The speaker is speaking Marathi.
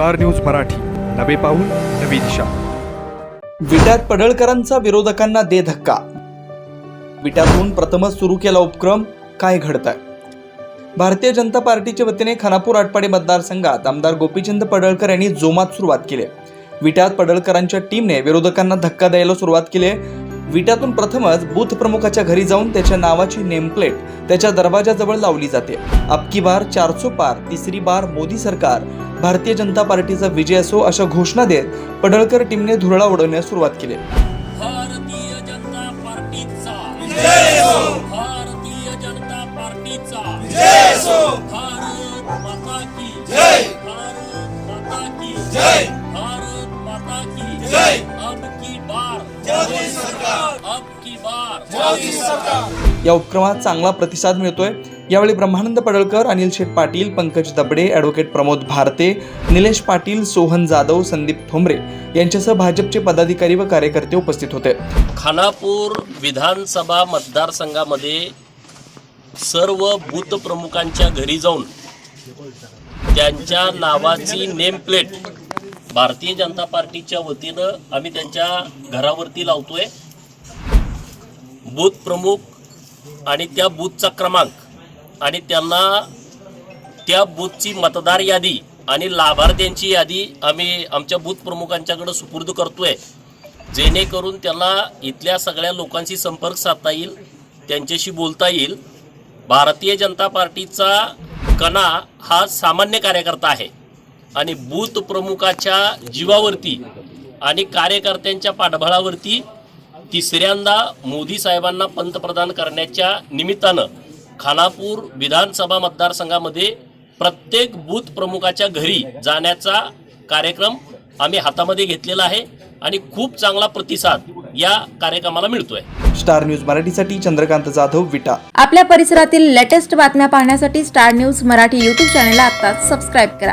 Star news Marathi. नवे पाऊल नवी दिशा. विट्यात पडळकरांचा विरोधकांना दे धक्का. विटातून प्रथमच सुरू केला उपक्रम काय घडतंय? भारतीय जनता पार्टीच्या वतीने खानापूर आटपाडी मतदारसंघात आमदार गोपीचंद पडळकर यांनी जोमात सुरुवात केली. विटात पडळकरांच्या टीमने विरोधकांना धक्का द्यायला सुरुवात केली. विटातून प्रथमच बूथ प्रमुखाच्या घरी जाऊन त्याच्या नावाची नेमप्लेट त्याच्या दरवाजाजवळ लावली जाते. अबकी बार चारसो पार तिसरी बार मोदी सरकार भारतीय जनता पार्टीचा विजय असो अशा घोषणा देत पडळकर टीमने धुरळा उडवण्यास सुरुवात केली. भारतीय जनता पार्टीचा विजय भारतीय जनता पार्टीचा विजय भारत माता की जय. भारत माता की जय. भारत माता की जय. अब की बार. मोदी सरकार. अब की बार. मोदी सरकार. या उपक्रमात चांगला प्रतिसाद मिळतोय. यावेळी ब्रह्मानंद पडळकर अनिल शेठ पाटील पंकज दबडे ॲडव्होकेट प्रमोद भारते निलेश पाटील सोहन जाधव संदीप ठोंबरे यांच्यासह भाजपचे पदाधिकारी व कार्यकर्ते उपस्थित होते. खानापूर विधानसभा मतदारसंघामध्ये सर्व बूथ प्रमुखांच्या घरी जाऊन त्यांच्या नावाची नेम प्लेट भारतीय जनता पार्टीच्या वतीनं आम्ही त्यांच्या घरावरती लावतोय. बूथ प्रमुख आणि त्या बूथचा क्रमांक. आणि त्यांना त्या बूथची मतदार यादी आणि लाभार्थ्यांची यादी आम्ही आमच्या बूथ प्रमुखांच्याकडे सुपूर्द करतोय. जेणेकरून त्यांना इथल्या सगळ्या लोकांशी संपर्क साधता येईल त्यांच्याशी बोलता येईल. भारतीय जनता पार्टीचा कणा हा सामान्य कार्यकर्ता आहे आणि बूथ प्रमुखाच्या जीवावरती आणि कार्यकर्त्यांच्या पाठबळावरती तिसऱ्यांदा मोदी साहेबांना पंतप्रधान करण्याच्या निमित्तानं खानापूर विधानसभा मतदारसंघामध्ये प्रत्येक बूथ प्रमुखाच्या घरी जाण्याचा कार्यक्रम आम्ही हातामध्ये घेतलेला आहे आणि खूप चांगला प्रतिसाद या कार्यक्रमाला मिळतोय. स्टार न्यूज मराठीसाठी चंद्रकांत जाधव विटा. आपल्या परिसरातील लेटेस्ट बातम्या पाहण्यासाठी स्टार न्यूज मराठी यूट्यूब चॅनलला आता सबस्क्राईब करा.